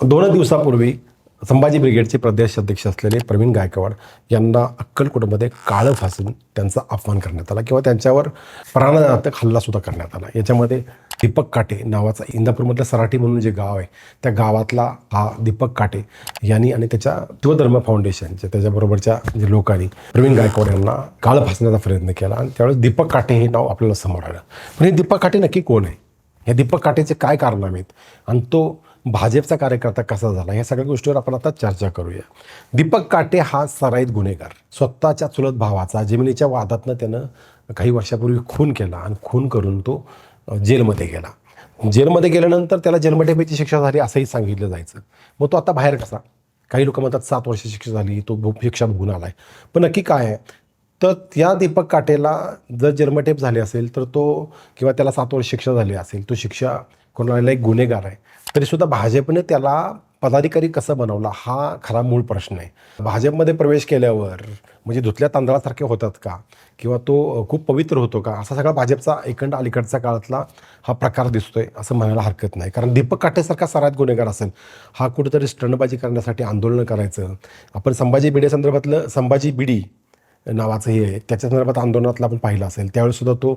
दोन दिवसापूर्वी संभाजी ब्रिगेडचे प्रदेश अध्यक्ष असलेले प्रवीण गायकवाड यांना अक्कलकोटमध्ये काळं फासून त्यांचा अपमान करण्यात आला किंवा त्यांच्यावर प्राणघातक हल्लासुद्धा करण्यात आला. याच्यामध्ये दीपक काटे नावाचा इंदापूरमधलं सराठी म्हणून जे गाव आहे त्या गावातला हा दीपक काटे यांनी आणि त्याच्या शिवधर्म फाउंडेशनच्या त्याच्याबरोबरच्या जे लोकांनी प्रवीण गायकवाड यांना काळं फासण्याचा प्रयत्न केला आणि त्यावेळेस दीपक काटे हे नाव आपल्याला समोर आलं. पण हे दीपक काटे नक्की कोण आहे? या दीपक काटेचे काय कारण आहेत? आणि तो भाजपचा कार्यकर्ता कसा झाला? या सगळ्या गोष्टीवर आपण आता चर्चा करूया. दीपक काटे हा सराईत गुन्हेगार. स्वतःच्या चुलत भावाचा जमिनीच्या वादातनं त्यानं काही वर्षापूर्वी खून केला आणि खून करून तो जेलमध्ये गेला. जेलमध्ये गेल्यानंतर त्याला जन्मठेपेची शिक्षा झाली असंही सांगितलं जायचं. मग तो आता बाहेर कसा? काही लोक म्हणतात सात वर्ष शिक्षा झाली तो शिक्षा भोगून आहे पण नक्की काय आहे? तर त्या दीपक काटेला जर जन्मठेप झाली असेल तर तो किंवा त्याला सात वर्ष शिक्षा झाली असेल तो शिक्षा कोणाला एक गुन्हेगार आहे. तरीसुद्धा भाजपने त्याला पदाधिकारी कसं बनवला हा खरा मूळ प्रश्न आहे. भाजपमध्ये प्रवेश केल्यावर म्हणजे धुतल्या तांदळासारखे होतात का? किंवा तो खूप पवित्र होतो का? असा सगळा भाजपचा एकंड अलीकडच्या काळातला हा प्रकार दिसतोय असं म्हणायला हरकत नाही. कारण दीपक काटेसारखा सरात गुन्हेगार असेल हा कुठेतरी स्टंडबाजी करण्यासाठी आंदोलनं करायचं. आपण संभाजी बिडे संदर्भातलं संभाजी बिडी नावाचं हे आहे. त्याच्या संदर्भात आंदोलनातलं आपण पाहिलं असेल. त्यावेळेस सुद्धा तो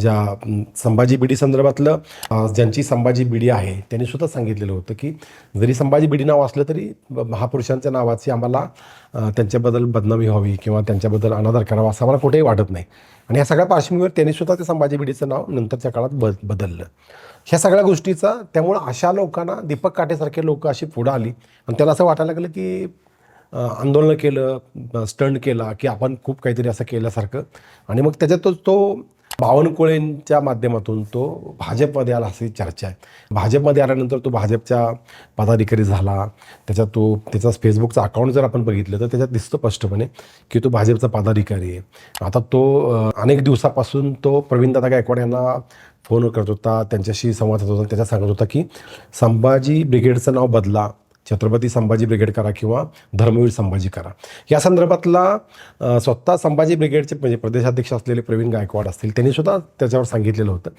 ज्या संभाजी बिडी संदर्भातलं ज्यांची संभाजी बिडी आहे त्यांनी सुद्धा सांगितलेलं होतं की जरी संभाजी बिडी नाव असलं तरी महापुरुषांच्या नावाची आम्हाला त्यांच्याबद्दल बदनामी व्हावी किंवा त्यांच्याबद्दल अनादर करावा असं आम्हाला कुठेही वाटत नाही. आणि या सगळ्या पार्श्वभूमीवर त्यांनी सुद्धा ते संभाजी बिडीचं नाव नंतरच्या काळात ब बदललं. ह्या सगळ्या गोष्टीचा त्यामुळं अशा लोकांना दीपक काटेसारखे लोक अशी पुढं आली. आणि त्याला असं वाटायला लागलं की आंदोलनं केलं स्टंट केला की आपण खूप काहीतरी असं केल्यासारखं. आणि मग त्याच्यातच तो बावनकुळेंच्या माध्यमातून तो भाजपमध्ये आला अशी चर्चा आहे. भाजपमध्ये आल्यानंतर तो भाजपच्या पदाधिकारी झाला. त्याच्यात तो त्याचा फेसबुकचा अकाउंट जर आपण बघितलं तर त्याच्यात दिसतं स्पष्टपणे की तो भाजपचा पदाधिकारी आहे. आता तो अनेक दिवसापासून तो प्रवीणदादा गायकवाड यांना फोन करत होता त्यांच्याशी संवाद साधत होता त्याच्यात सांगत होता की संभाजी ब्रिगेडचं नाव बदला. छत्रपती संभाजी ब्रिगेड करा किंवा धर्मवीर संभाजी करा. या संदर्भातला स्वतः संभाजी ब्रिगेडचे म्हणजे प्रदेशाध्यक्ष असलेले प्रवीण गायकवाड असतील त्यांनी सुद्धा त्याच्यावर सांगितलेलं होतं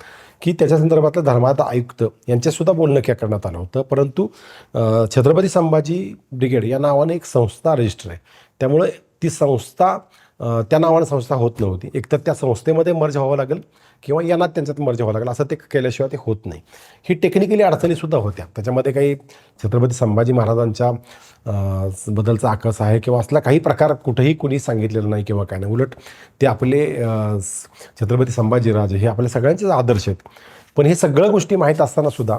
की त्याच्या संदर्भातलं धर्मात आयुक्त यांच्यासुद्धा बोलणं क्या करण्यात आलं होतं. परंतु छत्रपती संभाजी ब्रिगेड या नावाने एक संस्था रजिस्टर आहे. त्यामुळे ती संस्था त्या नावानं संस्था होत नव्हती. एकतर त्या संस्थेमध्ये मर्ज व्हावं लागेल किंवा यांना त्यांच्यात मर्ज व्हावं लागेल. असं ते केल्याशिवाय ते होत नाही. ही टेक्निकली अडचणीसुद्धा होत्या. त्याच्यामध्ये काही छत्रपती संभाजी महाराजांच्या बद्दलचा आकस आहे किंवा असला काही प्रकार कुठेही कुणी सांगितलेलं नाही किंवा काय नाही. उलट ते आपले छत्रपती संभाजीराजे हे आपल्या सगळ्यांचेच आदर्श आहेत. पण हे सगळ्या गोष्टी माहीत असताना सुद्धा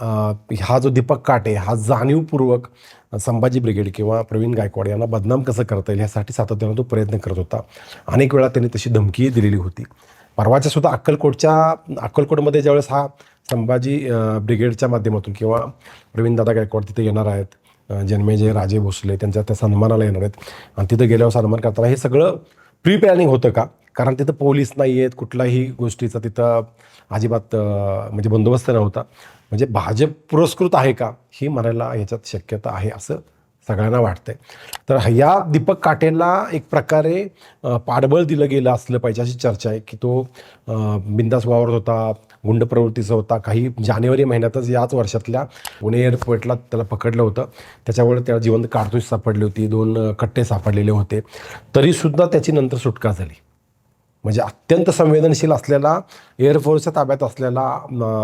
हा जो दीपक काटे हा जाणीवपूर्वक संभाजी ब्रिगेड किंवा प्रवीण गायकवाड यांना बदनाम कसं करता येईल यासाठी सातत्यानं तो प्रयत्न करत होता. अनेक वेळा त्यांनी तशी धमकीही दिलेली होती. परवाच्या सुद्धा अक्कलकोटच्या अक्कलकोटमध्ये ज्यावेळेस हा संभाजी ब्रिगेडच्या माध्यमातून किंवा प्रवीणदादा गायकवाड तिथे येणार आहेत जन्मेजय राजे भोसले त्यांच्या त्या सन्मानाला येणार आहेत आणि तिथं गेल्यावर सन्मान करताना हे सगळं प्री प्लॅनिंग होतं का? कारण तिथं पोलीस नाही आहेत कुठलाही गोष्टीचा तिथं अजिबात म्हणजे बंदोबस्त नव्हता. म्हणजे भाजप पुरस्कृत आहे का ही म्हणायला याच्यात शक्यता आहे असं सगळ्यांना वाटतंय. तर या दीपक काटेला एक प्रकारे पाठबळ दिलं गेलं असलं पाहिजे अशी चर्चा आहे की तो बिंदास वावरत होता गुंड प्रवृत्तीचा होता काही जानेवारी महिन्यातच याच वर्षातल्या पुणे एअरपोर्टला त्याला पकडलं होतं. त्याच्यामुळे त्याला जिवंत काडतूस सापडली होती दोन कट्टे सापडलेले होते. तरीसुद्धा त्याची नंतर सुटका झाली. म्हणजे अत्यंत संवेदनशील असलेला एअरफोर्सच्या ताब्यात असलेला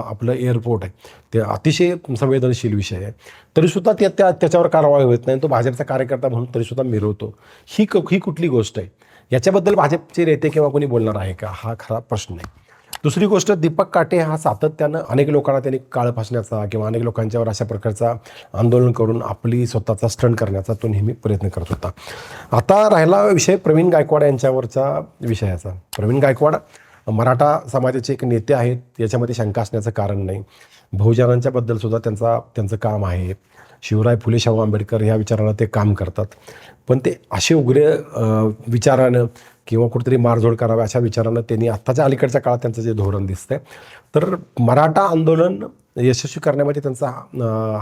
आपलं एअरपोर्ट आहे. ते अतिशय संवेदनशील विषय आहे. तरीसुद्धा ते त्या त्याच्यावर कारवाई होत नाही. तो भाजपचा कार्यकर्ता म्हणून तरीसुद्धा मिरवतो. ही क ही कुठली गोष्ट आहे? याच्याबद्दल भाजपचे नेते किंवा कोणी बोलणार आहे का? हा खरा प्रश्न आहे. दुसरी गोष्ट दीपक काटे हा सातत्यानं अनेक लोकांना त्यांनी काळ फासण्याचा किंवा अनेक लोकांच्यावर अशा प्रकारचा आंदोलन करून आपली स्वतःचा स्टंट करण्याचा तो नेहमी प्रयत्न करत होता. आता राहिला विषय प्रवीण गायकवाड यांच्यावरचा विषयाचा. प्रवीण गायकवाड मराठा समाजाचे एक नेते आहेत याच्यामध्ये शंका असण्याचं कारण नाही. बहुजनांच्या बद्दल सुद्धा त्यांचा त्यांचं काम आहे. शिवराय फुले शाहू आंबेडकर ह्या विचारानं ते काम करतात. पण ते असे उग्र विचारानं किंवा कुठेतरी मारझोड करावे अशा विचारानं त्यांनी आत्ताच्या अलीकडच्या काळात त्यांचं जे धोरण दिसतंय. तर मराठा आंदोलन यशस्वी करण्यामध्ये त्यांचा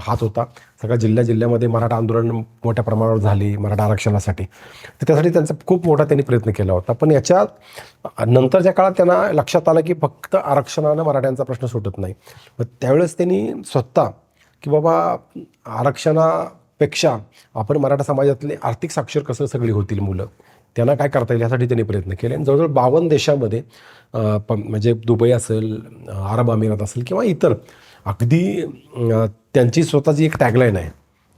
हात होता. सगळ्या जिल्ह्या जिल्ह्यामध्ये मराठा आंदोलन मोठ्या प्रमाणावर झाली मराठा आरक्षणासाठी. तर त्यासाठी त्यांचा खूप मोठा त्यांनी प्रयत्न केला होता. पण याच्या नंतरच्या काळात त्यांना लक्षात आलं की फक्त आरक्षणानं मराठ्यांचा प्रश्न सुटत नाही. मग त्यावेळेस त्यांनी स्वतः की बाबा आरक्षणापेक्षा आपण मराठा समाजातले आर्थिक साक्षर कसं सगळी होतील मुलं? त्यांना काय करता येईल यासाठी त्यांनी प्रयत्न केले. आणि जवळजवळ बावन्न देशामध्ये प म्हणजे दुबई असेल अरब अमिरात असेल किंवा इतर अगदी त्यांची स्वतःची एक टॅगलाईन आहे.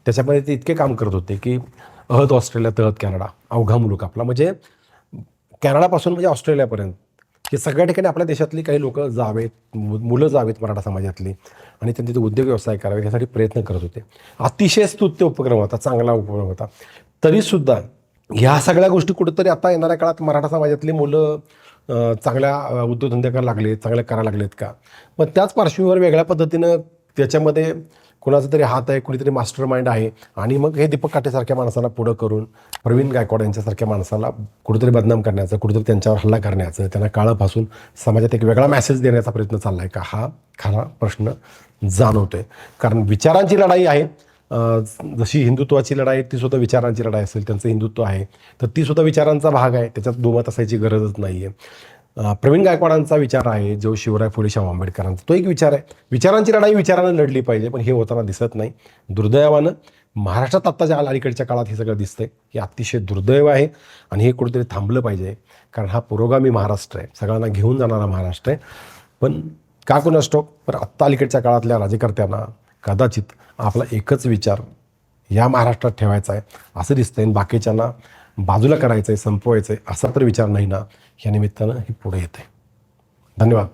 त्याच्यामध्ये ते इतके काम करत होते की अहत ऑस्ट्रेलिया तहत कॅनडा अवघा मुलूक आपला. म्हणजे कॅनडापासून म्हणजे ऑस्ट्रेलियापर्यंत. हे सगळ्या ठिकाणी आपल्या देशातली काही लोक जावेत मु- मुलं जावेत मराठा समाजातली आणि त्यांनी ते उद्योग व्यवसाय करावे यासाठी प्रयत्न करत होते. अतिशय स्तुत्य उपक्रम होता चांगला उपक्रम होता. तरीसुद्धा ह्या सगळ्या गोष्टी कुठेतरी आता येणाऱ्या काळात मराठा समाजातली मुलं चांगल्या उद्योगधंदे करायला लागलेत चांगल्या करायला लागलेत का? मग त्याच पार्श्वभूमीवर वेगळ्या पद्धतीनं त्याच्यामध्ये कोणाचा तरी हात आहे कुणीतरी मास्टर माइंड आहे आणि मग हे दीपक काटेसारख्या माणसाला पुढं करून प्रवीण गायकवाड यांच्यासारख्या माणसाला कुठेतरी बदनाम करण्याचं कुठेतरी त्यांच्यावर हल्ला करण्याचं त्यांना काळं फासून समाजात एक वेगळा मेसेज देण्याचा प्रयत्न चालला आहे का? हा खरा प्रश्न जाणवतोय. कारण विचारांची लढाई आहे जशी हिंदुत्वाची लढाई आहे ती सुद्धा विचारांची लढाई असेल त्यांचं हिंदुत्व आहे. तर ती सुद्धा विचारांचा भाग आहे त्याच्यात दुमत असायची गरजच नाही आहे प्रवीण गायकवाडांचा विचार आहे जो शिवराय फुले शाहू आंबेडकरांचा तो एक विचार आहे. विचारांची लढाई विचारानं लढली पाहिजे पण हे होताना दिसत नाही. दुर्दैवानं महाराष्ट्रात आत्ताच्या अलीकडच्या काळात हे सगळं दिसतंय. हे अतिशय दुर्दैव आहे आणि हे कुठेतरी थांबलं पाहिजे कारण हा पुरोगामी महाराष्ट्र आहे. सगळ्यांना घेऊन जाणारा महाराष्ट्र आहे. पण का कोण असतो पण आत्ता अलीकडच्या काळातल्या राजकर्त्यांना कदाचित आपला एकच विचार या महाराष्ट्रात ठेवायचा आहे. असं दिसतंय आणि बाकीच्यांना बाजूला करायचं आहे संपवायचं आहे असा तर विचार नाही ना. या निमित्तानं हे पुढे येतं आहे धन्यवाद.